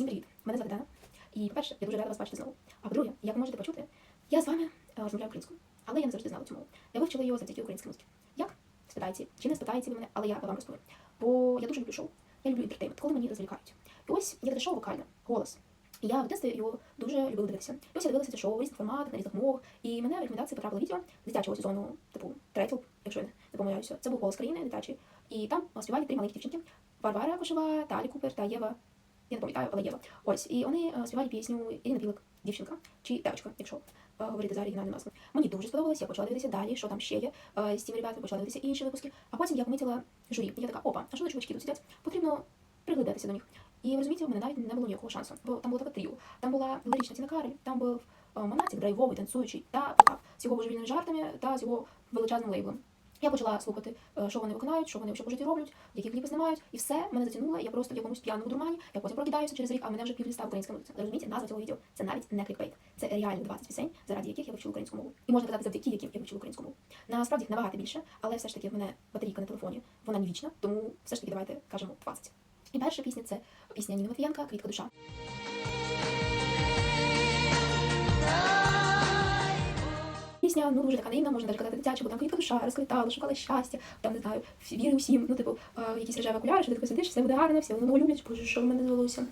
Всім привіт! Мене звати Дана. І по-перше, я дуже рада вас бачити знову. А по-друге, як ви можете почути, я з вами е, розмовляю українською, але я не завжди знала цю мову. Я вивчила її завдяки українській музиці. Як? Спитайте, чи не спитаєте ви мене, але я вам розповім. Бо я дуже люблю шоу, я люблю інтертеймент, коли мені розвлікають. І ось є таке шоу вокальне, голос. І я в дитинстві його дуже любила дивитися. І ось я дивилася це шоу в різних форматах, на різних мовах. І мене в рекомендації потрапило відео дитячого сезону, типу третього, якщо я не помиляюся. Це був голос країни дитячий. І там співали три маленькі дівчинки: Варвара Кошева, Талі Купер та Єва. Я не пам'ятаю, але Єва. Ось, і вони е, співали пісню Ірина Білик, дівчинка чи девочка, якщо е, говорити за оригінальним назвою. Мені дуже сподобалось, я почала дивитися далі, що там ще є е, з цими ребятами, почала дивитися інші випуски. А потім я помітила журі. І я така, опа, а що за чувачки тут сидять? Потрібно приглядатися до них. І розумієте, у мене навіть не було ніякого шансу, бо там було таке тріо. Там була лирична Тіна Карель, там був Монатік, драйвовий, танцюючий та Потап з його божевільними жартами та з його величезним лейблом. Я почала слухати, е, що вони виконають, що вони ще по житті роблять, які кліпи знімають, і все мене затягнуло. Я просто в якомусь п'яному дурмані. Я потім прокидаюся через рік, а мене вже півліста українська музика. Розумієте, назва цього відео це навіть не клікбейт. Це реально 20 пісень, заради яких я вивчила українську мову. І можна казати, завдяки яким я вивчила українську мову. Насправді їх набагато більше, але все ж таки в мене батарійка на телефоні, вона не вічна, тому все ж таки давайте кажемо 20. І перша пісня це пісня Ніни Матвієнка Квітка душа. Пісня ну дуже така наївна, можна навіть казати дитяча, бо там квітка душа, розквітала, шукала щастя, там не знаю, віри усім. Ну, типу, е, якісь рожеві окуляри, що ти тако сидиш, все буде гарно, всі воно люблять, боже, що в мене звелося.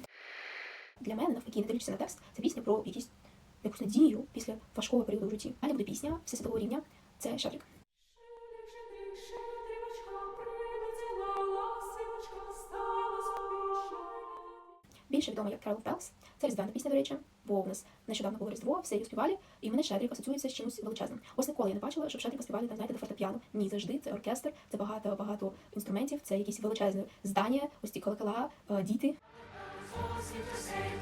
Для мене, навпаки, не дивлячись на текст, це пісня про якісь якусь надію після важкого періоду в житті. Далі буде пісня всесвітового рівня. Це Шадрик. Більше відома як Carol Bells. Це різдвяна пісня, до речі, бо в нас нещодавно було Різдво, все її співали, і мене Шедрик асоціюється з чимось величезним. Ось ніколи я не бачила, щоб Шедрика співали, там, знаєте, на фортепіано. Ні, завжди це оркестр, це багато багато інструментів, це якісь величезне здання, ось ці колокола, е, діти.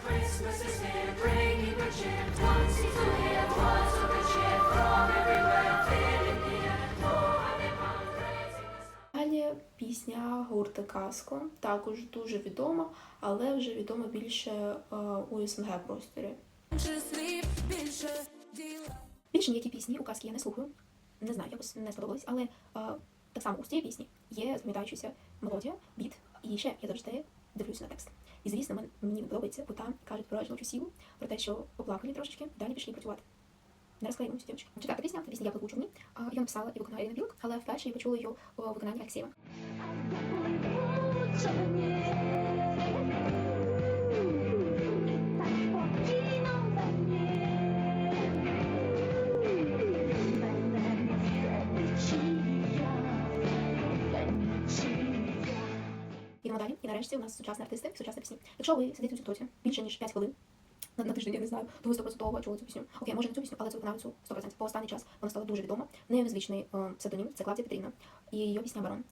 Christmas is here, bringing good cheer. One seems to hear, one гурту Каско, також дуже відома, але вже відома більше е, у СНГ просторі. Більше ніякі пісні у казки я не слухаю. Не знаю, якось не сподобалось, але е, так само у цієї пісні є запам'ятаючася мелодія, біт, і ще я завжди дивлюся на текст. І звісно, мені подобається, бо там кажуть про жіночу силу, про те, що поплакали трошечки, далі пішли працювати. Не розклеїмося, дівчатки. Четверта пісня, пісня «Я пливу човні». Я написала і виконала Ірина Білик, але вперше я почула її у Алексєєва. І нарешті у нас сучасні артисти, сучасні пісні. Якщо ви сидите у тіктоці більше ніж 5 хвилин на, на тиждень, я не знаю, то ви 100% чули цю пісню. Окей, може не цю пісню, але цю виконавцю 100%. По останній час вона стала дуже відома. В неї незвичний е, псевдонім, це Клавдія Петрівна. І її пісня Барон.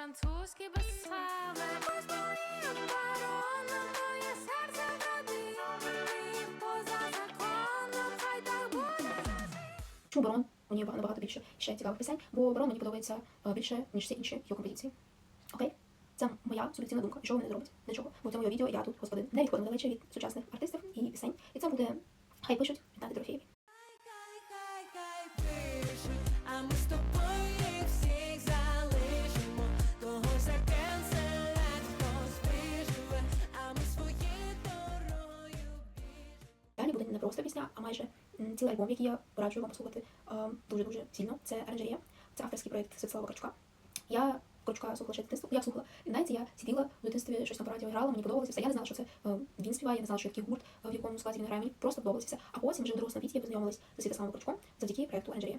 Французький бестселер. Ось моє моє серце вроди. Поза законом, хай так буде. Чому Барон? Ній набагато більше ще цікавих пісень, бо Барон мені подобається е, більше, ніж всі інші його композиції. Окей? Це моя суб'єктивна думка. Що вони не зроблять? Нічого. Бо в цьому відео я тут, господин, не відходимо далече від сучасних артистів і пісень. І це буде хай пишуть Віднати Дорофєєві. Просто пісня, а майже цілий альбом, який я раджу вам послухати дуже-дуже сильно. Це Оранжерія. Це авторський проєкт Святослава Корчука. Я Корчука слухала ще дитинство, я слухала? І знаєте, я сиділа в дитинстві, щось на радіо грала, мені подобалося все. Я не знала, що це е, він співає, я не знала, що такий гурт, е, в якому складі він грає. Мені просто подобалося все. А потім вже в дорослому віці я познайомилась з Святославом Корчуком завдяки проєкту Оранжерія.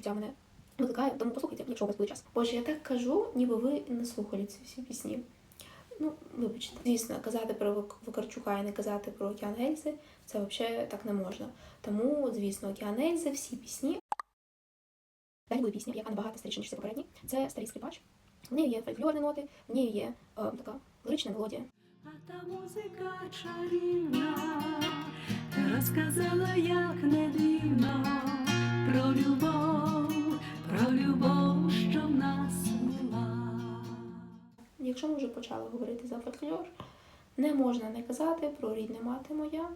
Почуття мене викликає, тому послухайте, якщо у вас буде час. Боже, я так кажу, ніби ви не слухали ці всі пісні. Ну, вибачте. Звісно, казати про Вак- Вакарчука і не казати про Океан Ельзи, це взагалі так не можна. Тому, звісно, Океан Ельзи, всі пісні. Далі буде пісня, яка набагато старіша, ніж попередні. Це старий скрипач. В неї є фольклорні ноти, в неї є е, така лирична мелодія. А та музика чарівна, розказала, як не дивно про любов, про любов, що в нас була. Якщо ми вже почали говорити за фольклор, Не можна не казати про рідне мати моя.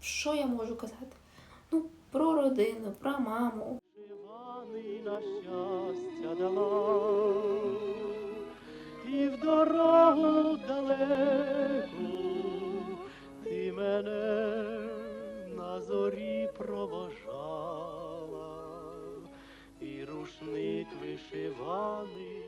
Що я можу казати? Ну, про родину, про маму. На щастя дала, і в дорогу далеку ти мене на зорі провожала, рушник вишиваний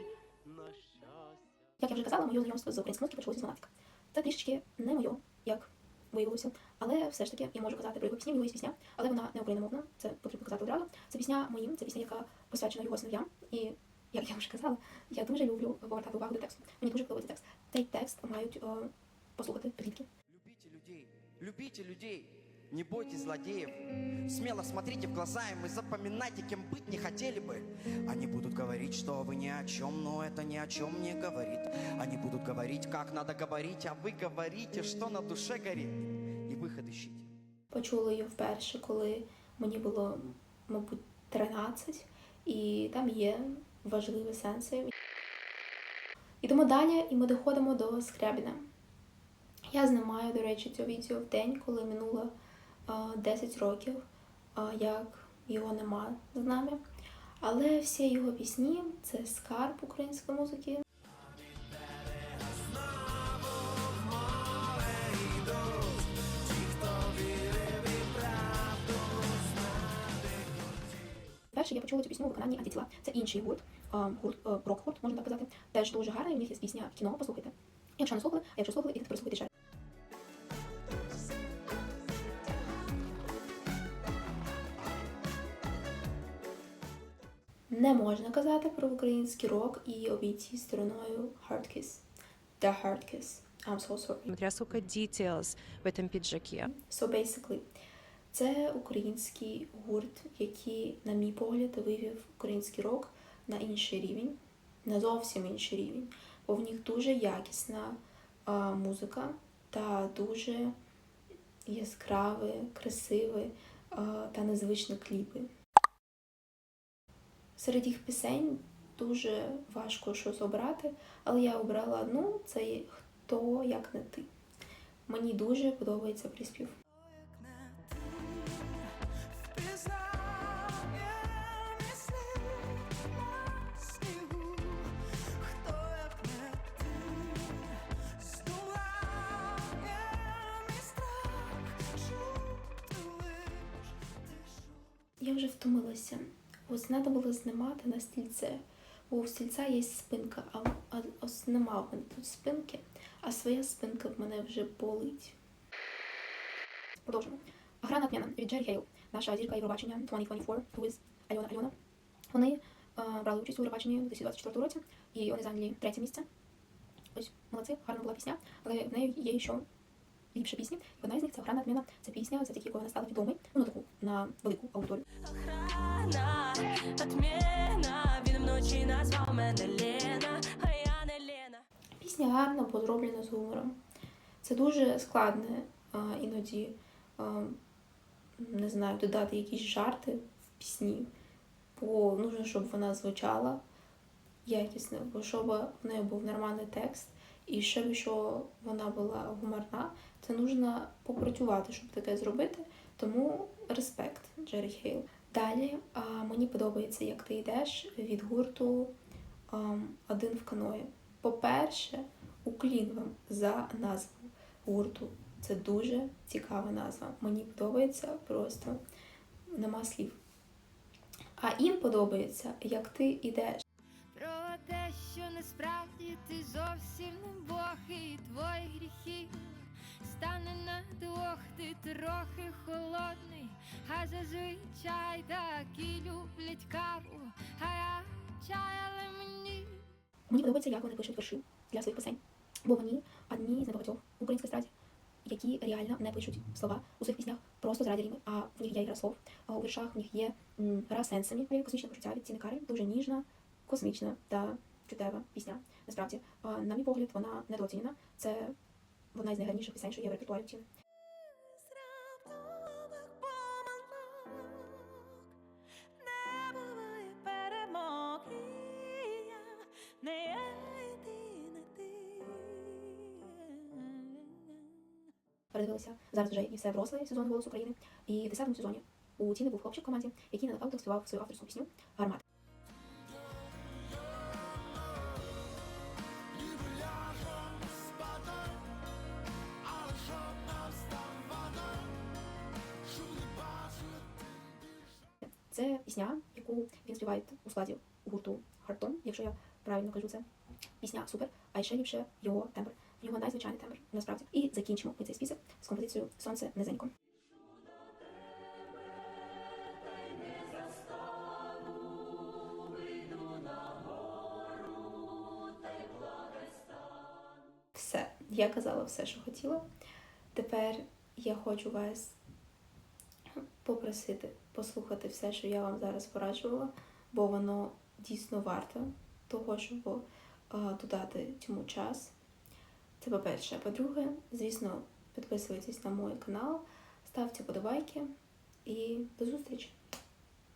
на щастя. Як я вже казала, моє знайомство з українською музикою почалося з Монатика. Це трішечки не моє, як виявилося. Але все ж таки я можу казати про його пісні, в його є пісня, але вона не україномовна, це потрібно казати одразу. Це пісня моїм, це пісня, яка посвячена його снов'ям. І як я вже казала, я дуже люблю повертати увагу до тексту. Мені дуже подобається текст. Цей текст мають е, послухати підлітки. Любите людей, любите людей, не бойтесь злодеев. Смело смотрите в глаза им и запоминайте, кем быть не хотели бы. Они будут говорить, что вы ни о чем, но это ни о чем не говорит. Они будут говорить, как надо говорить, а вы говорите, что на душе горит. И выход ищите. Почула її вперше, коли мені було, мабуть, 13, і там є важливі сенси. Ідемо далі, і ми доходимо до Скрябіна. Я знімаю, до речі, це відео в день, коли минуло а, 10 років, як його нема з нами. Але всі його пісні це скарб української музики. Перше я почула цю пісню у виконанні антитіла. Це інший гурт, гурт е, рок-гурт, можна так казати. Теж дуже гарний. У них є пісня кіно. Послухайте. Якщо не слухали, а якщо слухали, ідіть переслухайте ще. Не можна казати про український рок і обійти стороною Hard Kiss. The Hard Kiss. I'm so sorry. Смотря сколько details в этом пиджаке. So basically, це український гурт, який, на мій погляд, вивів український рок на інший рівень, на зовсім інший рівень. Бо в них дуже якісна а, музика та дуже яскраві, красиві а, та незвичні кліпи. Серед їх пісень дуже важко щось обрати, але я обрала одну це хто як не ти. Мені дуже подобається приспів. Я вже втомилася. Ось треба було знімати на стільце, бо у стільця є спинка, а, ось нема в мене тут спинки, а своя спинка в мене вже болить. Продовжимо. Гра надміна від Джері Хейл, наша зірка Євробачення 2024, who Альона Альона. Вони е, брали участь у Євробаченні у 2024 році, і вони зайняли третє місце. Ось, молодці, гарна була пісня, але в неї є ще ліпші пісні. І Одна із них це гра надміна. Це пісня, завдяки якої вона стала відомою, ну таку на велику аудиторію. Охрана, отмена, він вночі назвав мене Лена, а я не Лена. Пісня гарна, бо зроблена з гумором. Це дуже складне а, іноді, а, не знаю, додати якісь жарти в пісні, бо нужно, щоб вона звучала якісно, бо щоб в неї був нормальний текст, і щоб що вона була гуморна, це нужно попрацювати, щоб таке зробити. Тому респект, Джері Хейл. Далі а, мені подобається, як ти йдеш від гурту ам, один в каної. По-перше, уклін вам за назву гурту. Це дуже цікава назва. Мені подобається просто нема слів. А їм подобається, як ти йдеш. Про те, що насправді ти зовсім не Бог і твої гріхи двох, ти трохи холодний, а зазвичай такі люблять каву, а я чай, але мені Мені подобається, як вони пишуть вірші для своїх пісень. Бо вони одні з небагатьох в українській естраді, які реально не пишуть слова у своїх піснях просто заради ріми, а в них є гра слов, а у віршах в них є м, гра сенсами, є космічне почуття від Тіни Карі, дуже ніжна, космічна та чутева пісня. Насправді, на мій погляд, вона недооцінена. Це одна із найгарніших пісень, що є в репертуарі. Передивилися. Зараз вже і все врослий сезон «Голос України». І в 10-му сезоні у Тіни був хлопчик в команді, який на нокаутах співав свою авторську пісню «Гармата». Це пісня, яку він співає у складі гурту Хартон, якщо я правильно кажу це. Пісня супер, а ще ліпше його тембр. В нього найзвичайний тембр, насправді. І закінчимо ми цей список з композицією Сонце низенько. Все, я казала все, що хотіла. Тепер я хочу вас попросити послухати все, що я вам зараз пораджувала, бо воно дійсно варто того, щоб е, додати цьому час. Це по-перше. По-друге, звісно, підписуйтесь на мій канал, ставте подобайки і до зустрічі!